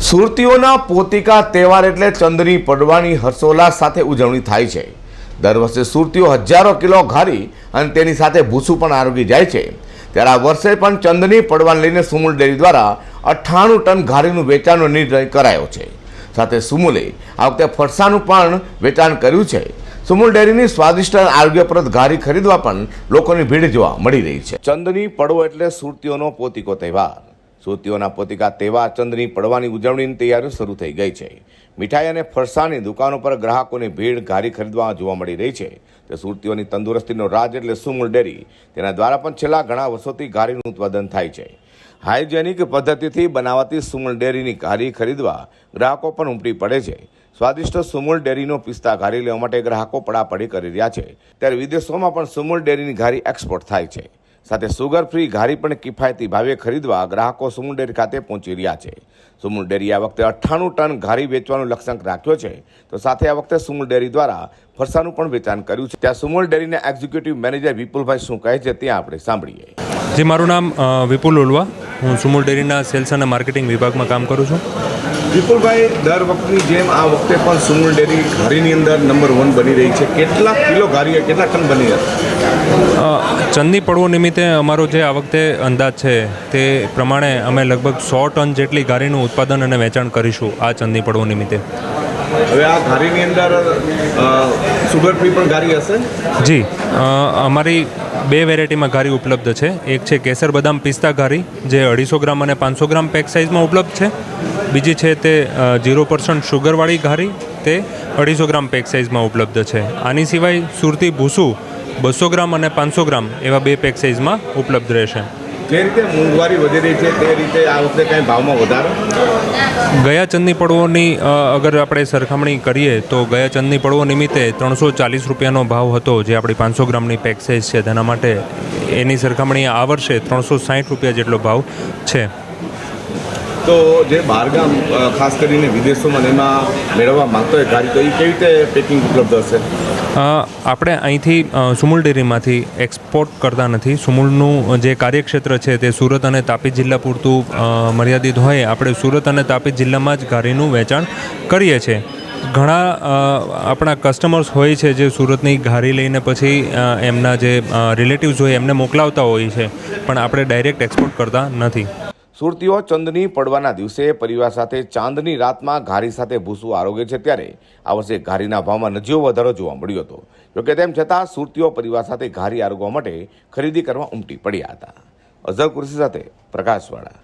સુરતીઓના પોતિકા તહેવાર એટલે ચંદની, પડવાની હર્ષોલ્લાસ સાથે ઉજવણી થાય છે. દર વર્ષે સુરતીઓ હજારો કિલો ઘારી અને તેની સાથે ભૂસું પણ આરોગી જાય છે. ત્યારે આ વર્ષે પણ ચંદની, પડવાને લઈને સુમુલ ડેરી દ્વારા અઠ્ઠાણું ટન ઘારીનું વેચાણનો નિર્ણય કરાયો છે. સાથે સુમુલે આ વખતે ફરસાનું પણ વેચાણ કર્યું છે. સુમુલ ડેરીની સ્વાદિષ્ટ આરોગ્યપ્રદ ઘારી ખરીદવા પણ લોકોની ભીડ જોવા મળી રહી છે. ચંદની, પડવો એટલે સુરતીઓનો પોતિકો તહેવાર. સુરતીઓના પોતિકા તેવા ચંદની પડવાની ઉજવણીની તૈયારીઓ શરૂ થઈ ગઈ છે. મીઠાઈ અને ફરસાણની દુકાનો પર ગ્રાહકોની ભીડ ઘારી ખરીદવા જોવા મળી રહી છે. તે સુરતીઓની તંદુરસ્તીનો રાજ એટલે સુમુલ ડેરી. તેના દ્વારા પણ છેલ્લા ઘણા વર્ષોથી ઘારીનું ઉત્પાદન થાય છે. હાઇજેનિક પદ્ધતિથી બનાવાતી સુમૂળ ડેરીની ઘારી ખરીદવા ગ્રાહકો પણ ઉમટી પડે છે. સ્વાદિષ્ટ સુમૂળ ડેરીનો પિસ્તા ઘારી લેવા માટે ગ્રાહકો પડાપડી કરી રહ્યા છે. ત્યારે વિદેશોમાં પણ સુમૂળ ડેરીની ઘારી એક્સપોર્ટ થાય છે. સાથે સુગર ફ્રી ઘારી પણ કિફાયતી ભાવે ખરીદવા ગ્રાહકો સુમુન ડેરી ખાતે પહોંચી રહ્યા છે. સુમુન ડેરી આ વખતે અઠ્ઠાણું ટન ઘારી વેચવાનો લક્ષ્યાંક રાખ્યો છે. તો સાથે આ વખતે સુમુલ ડેરી દ્વારા ફરસાનું પણ વેચાણ કર્યું છે. ત્યાં સુમુલ ડેરીના એક્ઝિક્યુટિવ મેનેજર વિપુલભાઈ શું કહે છે ત્યાં આપણે સાંભળીએ. જી, મારું નામ વિપુલ ઉલવા. હું સુમુલ ડેરીના સેલ્સ અને માર્કેટિંગ વિભાગમાં કામ કરું છું. વિપુલભાઈ દર વખતની જેમ આ વખતે પણ સુમૂલ ડેરી ઘારીની અંદર નંબર વન બની રહી છે. કેટલા કિલો ઘારી કેટલા ટન બની અ, ચંદની પડવો નિમિત્તે અમારો જે આ વખતે અંદાજ છે તે પ્રમાણે અમે લગભગ સો ટન જેટલી ઘારીનું ઉત્પાદન અને વેચાણ કરીશું આ ચંદની પડવો નિમિત્તે. હવે આ ઘારીની અંદર સુગર ફ્રી પણ ઘારી હશે? જી અમારી બે વેરાયટીમાં ઘારી ઉપલબ્ધ છે. એક છે કેસર બદામ પિસ્તા ઘારી, જે અઢીસો ગ્રામ અને પાંચસો ગ્રામ પેક સાઇઝમાં ઉપલબ્ધ છે. બીજી છે તે જીરો પર્સન્ટ શુગરવાળી ઘારી, તે અઢીસો ગ્રામ પેક સાઇઝમાં ઉપલબ્ધ છે. આની સિવાય સુરતી ભૂસું બસો ગ્રામ અને પાંચસો ગ્રામ એવા બે પેક સાઇઝમાં ઉપલબ્ધ રહેશે. જે રીતે મોંઘવારી વધી રહી છે તે રીતે આ વખતે કંઈ ભાવમાં વધારો? ગયા ચંદની પડવોની અગર આપણે સરખામણી કરીએ તો ગયા ચંદની પડવો નિમિત્તે ત્રણસો ચાલીસ રૂપિયાનો ભાવ હતો જે આપણી પાંચસો ગ્રામની પેક સાઇઝ છે. તેના માટે એની સરખામણી આ વર્ષે ત્રણસો સાઠ રૂપિયા જેટલો ભાવ છે. તો જે બહારગામ ખાસ કરીને વિદેશોમાં એમાં મેળવવા માંગતો હોય ગાડી તો એ કેવી રીતે પેકિંગ ઉપલબ્ધ હશે? આપણે અહીંથી સુમૂલ ડેરીમાંથી એક્સપોર્ટ કરતા નથી. સુમૂલનું જે કાર્યક્ષેત્ર છે તે સુરત અને તાપી જિલ્લા પૂરતું મર્યાદિત હોય, આપણે સુરત અને તાપી જિલ્લામાં જ ઘારીનું વેચાણ કરીએ છીએ. ઘણા આપણા કસ્ટમર્સ હોય છે જે સુરતની ઘારી લઈને પછી એમના જે રિલેટિવ્સ હોય એમને મોકલાવતા હોય છે, પણ આપણે ડાયરેક્ટ એક્સપોર્ટ કરતા નથી. સુરતીઓ ચંદની પડવાના દિવસે પરિવાર સાથે ચાંદની રાતમાં ઘારી સાથે ભૂસું આરોગે છે ત્યારે આ વર્ષે ઘારીના ભાવમાં નજીવો વધારો જોવા મળ્યો હતો. જોકે તેમ છતાં સુરતીઓ પરિવાર સાથે ઘારી આરોગવા માટે ખરીદી કરવા ઉમટી પડ્યા હતા. અઝર કુર્સી સાથે પ્રકાશવાળા.